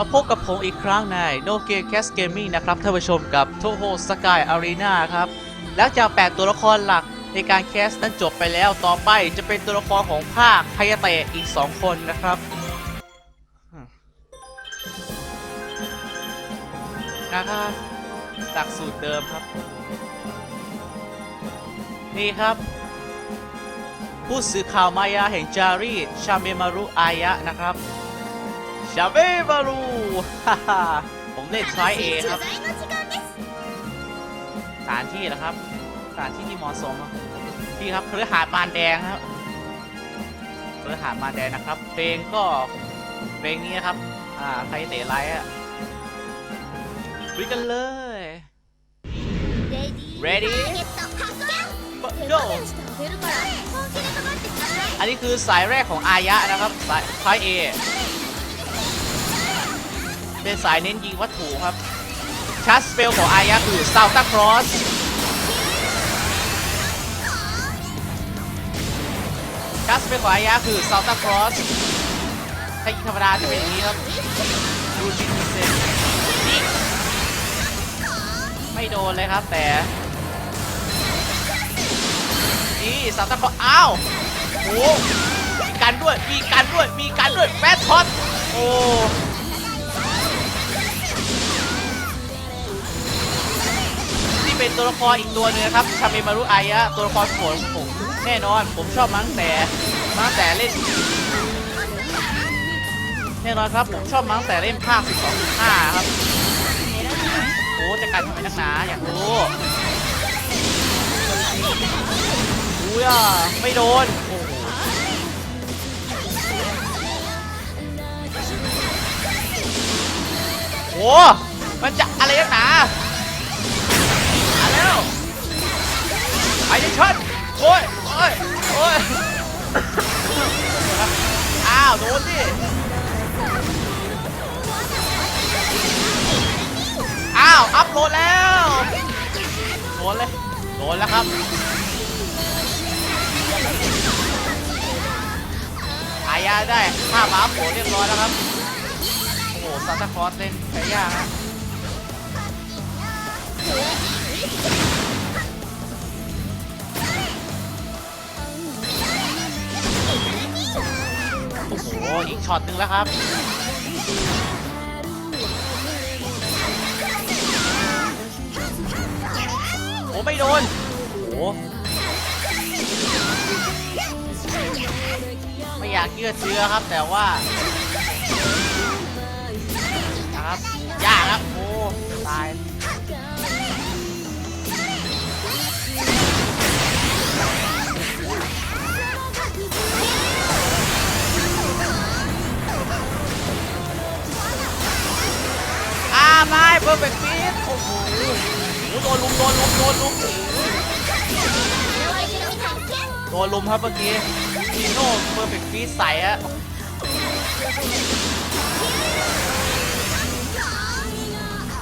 มาพบกับผมอีกครั้งใน No Game Cast Gaming นะครับท่านผู้ชมกับ Toho Sky Arena ครับแล้วจากแปดตัวละครหลักในการแคสนั้นจบไปแล้วต่อไปจะเป็นตัวละครของภาคพยาเตะอีก 2 คนนะครับนะครับหลักสูตรเดิมครับ นี่ครับผู้สื่อข่าวมายาแห่งจารีชาเมมารุอายะนะครับ ชาเมมารุฮ่าฮ่าผมเล่นทรายเอครับสถานที่นะครับสถานที่ที่เหมาะสมครับพี่ครับเครือหาดมารแดงครับเครือหาดมารแดงนะครับ เพลงก็เพลงนี้นะครับ อ่าใครเตะไลท์อะคุยกันเลย Ready? Go อันนี้คือสายแรกของอายะนะครับสายท้ายเอ เป็นสายเน้นยิงวัตถุครับชาร์จสเปลของอายะคือซาวตาครอสชาร์จสเปลของอายะคือซาวตาครอสถ้ายิงธรรมดาจะเป็นอย่างนี้ครับดูดิเซนนี่ไม่โดนเลยครับแต่นี่ซาวตาครอสอ้าวโอ้มีกันด้วยมีกันด้วยมีกันด้วยแฟตช็อตโอ้ เป็นตัวละครอีกตัวหนึงนะครับชาเมมารุไอยะตัวละครโปรดของผมแน่นอนผมชอบมั้งแต่มั้งแต่เล่นแน่นอนครับผมชอบมั้งแต่เล่นภาค 12.5 ครับโอ้จะกันทำไมนักหนาอยากรู้อุ้ยอะไม่โดนโอ้โหมันจะอะไรนักหนามา ไปดิชันโอ้ยโอ้ยโอ้ยอ้าวโดนดิอ้าวอัพโหลดแล้วโดนเลยโดนแล้วครับอายาได้ห้าม้าโผล่เรียบร้อยแล้วครับโอ้โหซานตาคลอสเล่นใช้ยากฮะ โอ้อีกช็อตหนึ่งแล้วครับโอ้ไม่โดนโอ้ไม่อยากเชื่อเชื้อครับ แต่ว่านะครับยากครับโอ้ตาย อ่าไม่เพอร์เฟกต์ฟีดโอ้โหโดนลุมโดนลุมโดนลุมโดนลุมครับเมื่อกี้ทีโน่เพอร์เฟกต์ฟีดใส่อะ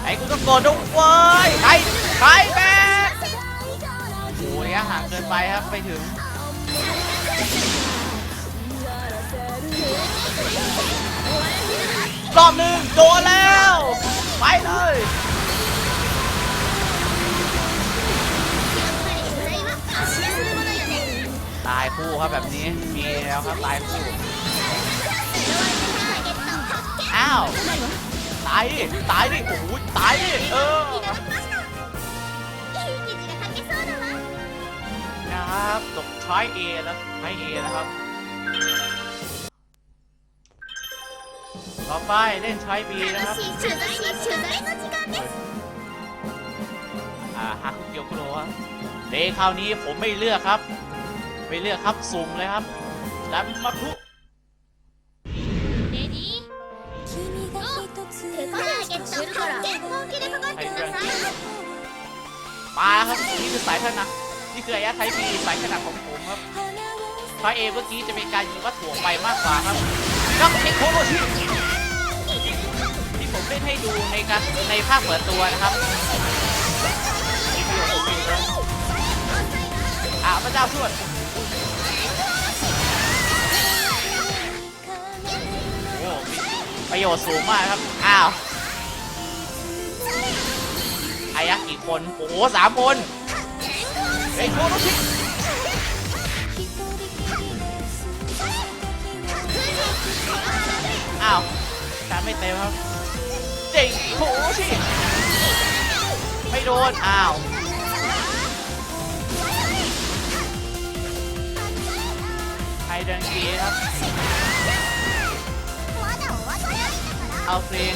ไอ้กูต้องโกดด้วยเว้ยใครใครแบกโอ้ยห่างเกินไปครับไปถึงรอบหนึ่งโดนแล้ว ไปเลยตายคู่ครับแบบนี้มีแล้วครับตายคู่อ้าวตายดิตายดิโอ้โหตายดิเออนะครับจบช้อยเอแล้วช้อยเอแล้วครับ ต่อไปเล่นช้อยบีนะครับอ่าฮักเกียวโกรครับเดคราวนี้ผมไม่เลือกครับ ไม่เลือกครับสุ่มเลยครับดันมาทุมาครับนี่คือสายถนัดนี่คือระยะไทยบีสายถนัดของผมครับพระเอเมื่อกี้จะเป็นการยิงวัตถุออกไปมากกว่าครับนักเทคโนโลยีที่ ผมเล่นให้ดูในการในภาคเปิดตัวนะครับรีวิวของผมเองอ่าพระเจ้าช่วยโอ้ประโยชน์สูงมากครับ อ้าวอายะกี่คน โอ้โหสามคนเฮ้ยโคโรชิอ้าวการไม่เต็มครับ เจ๋งโคโรชิไม่โดน อ้าวไฮเดนกีครับ เอาเพลง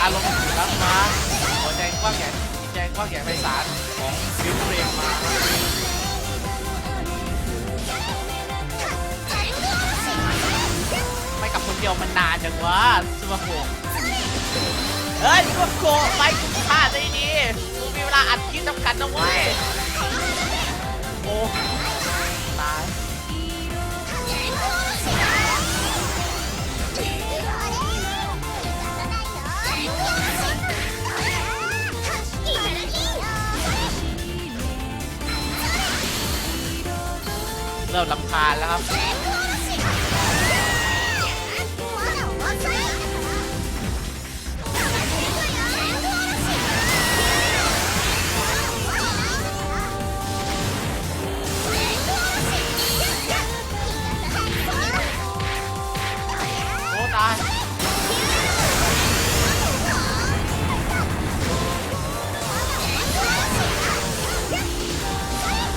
อารมณ์สุรักมาหัวใจกว้างใหญ่จิตใจกว้างใหญ่ไพศาลของฟิวเพลงมาไม่กลับคนเดียวมันนานจังวะซูมาโก เฮ้ยซูมาโกไปกูพลาดได้ดีกูมีเวลาอัดคลิปจำกัดนะเว้ย โอ้ ตายเริ่มลำคาญแล้วครับ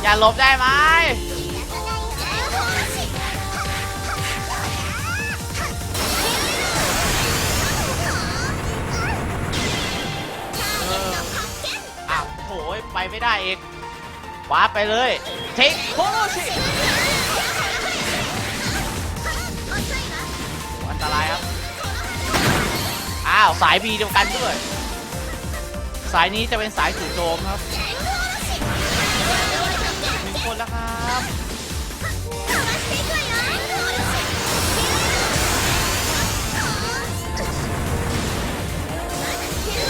อย่าหลบได้ไหมเอออ้าวโหยไปไม่ได้อีกวาร์ปไปเลยเทคโคโรชิอันตรายครับ อ้าว สายบีเดียวกันด้วย สายนี้จะเป็นสายจู่โจมครับหนึ่งคน แล้วครับ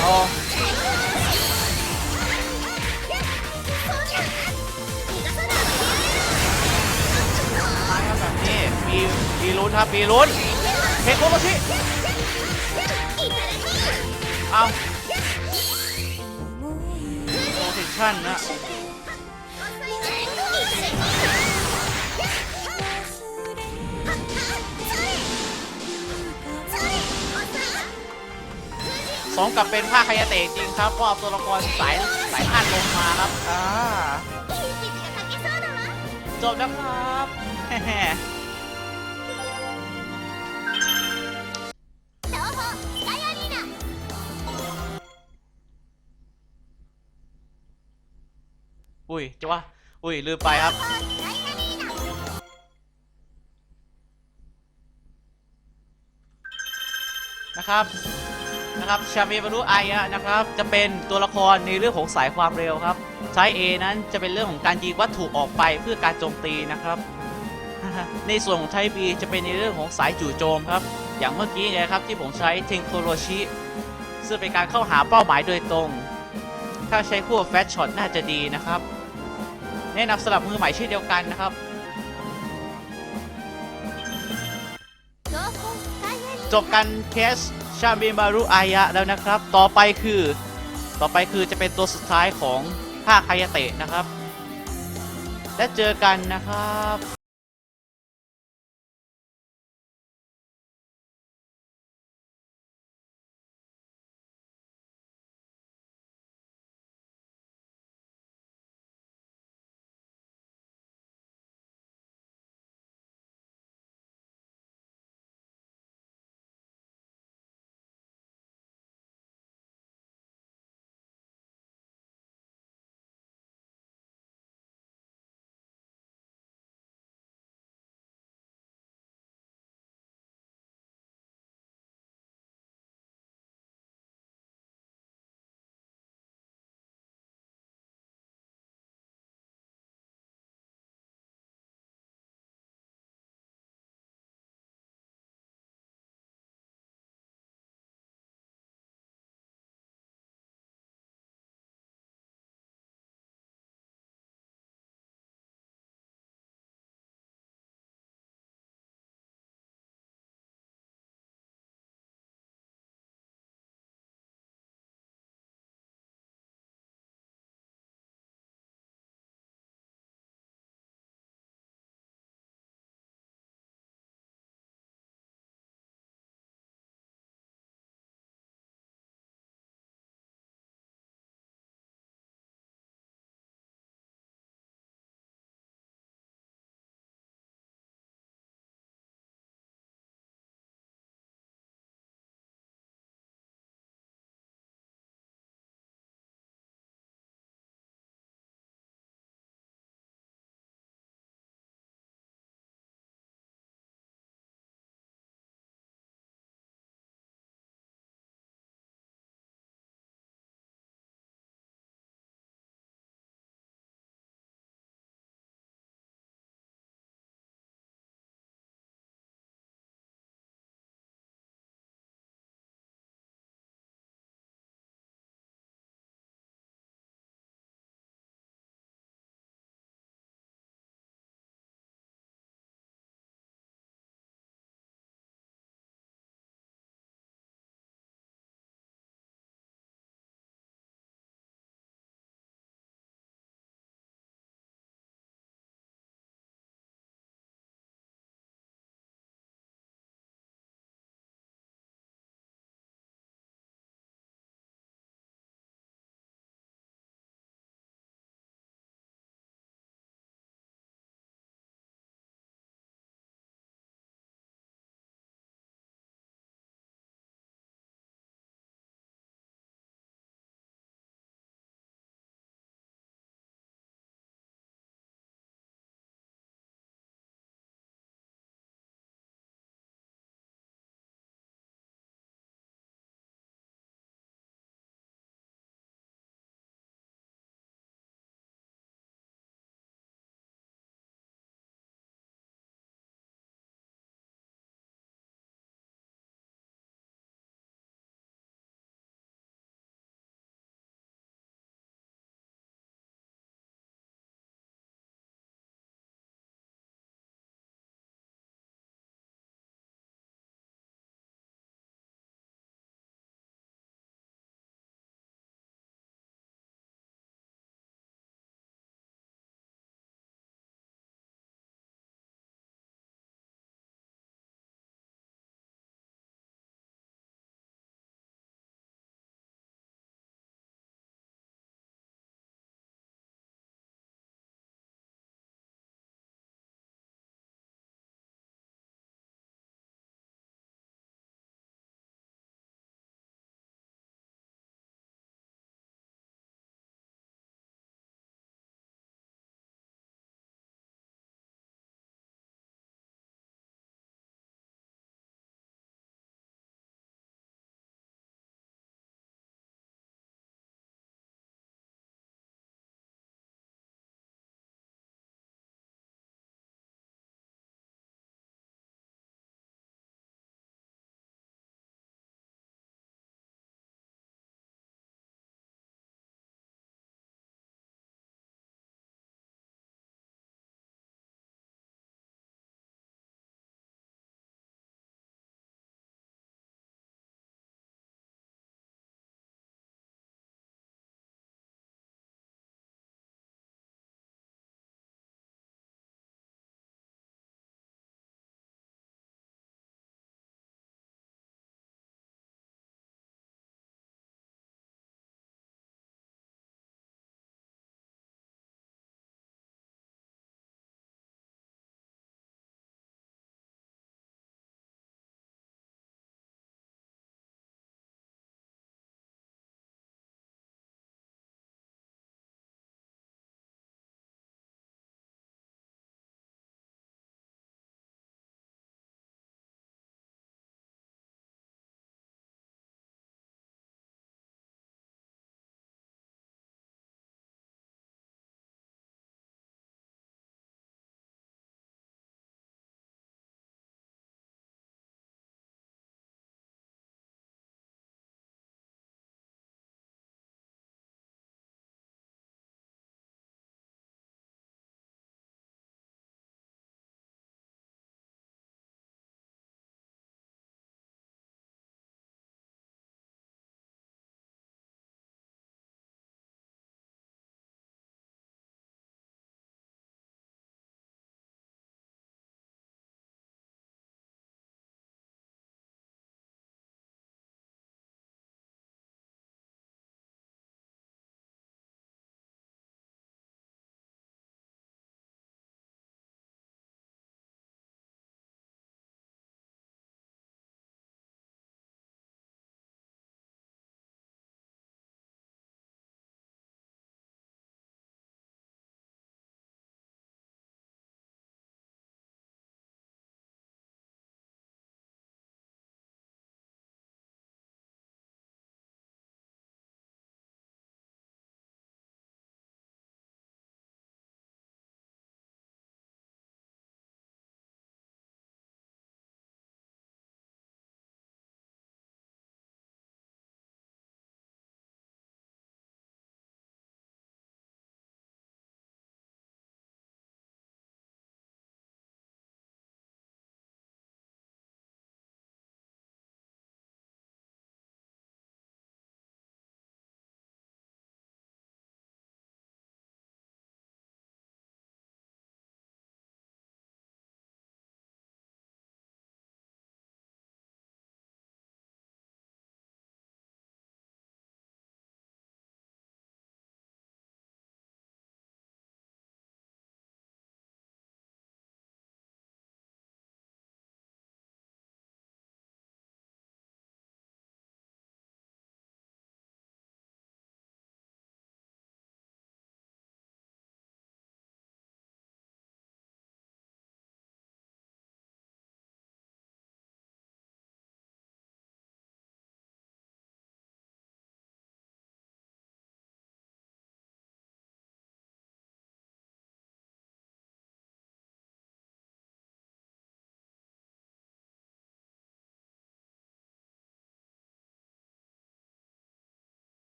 โอ้มาครับแบบนี้มีมีลุ้นครับมีลุ้นเทคโคโรชิเอาโปรเทคชั่นนะ สองกับเป็นภาคคายาเตะจริงครับเพราะเอาตัวละครสายสายพานลงมาครับอ่าจบแล้วครับอุ้ยจะว่าอุ้ยลืมไปครับนะครับ นะครับชาเมบารุไอะนะครับจะเป็นตัวละครในเรื่องของสายความเร็วครับ ใช้ A นั้นจะเป็นเรื่องของการยิงวัตถุออกไปเพื่อการโจมตีนะครับ ในส่วนของไทป์ B จะเป็นในเรื่องของสายจู่โจมครับ อย่างเมื่อกี้เนี่ยครับที่ผมใช้เทงโคโรชิซึ่งเป็นการเข้าหาเป้าหมายโดยตรง ถ้าใช้คู่แฟชช็อตน่าจะดีนะครับ แนะนำสำหรับมือใหม่เช่นเดียวกันนะครับจบกันเคส ชาบิมารุอายะแล้วนะครับ ต่อไปคือ ต่อไปคือจะเป็นตัวสุดท้ายของภาคคยาเตะนะครับ และเจอกันนะครับ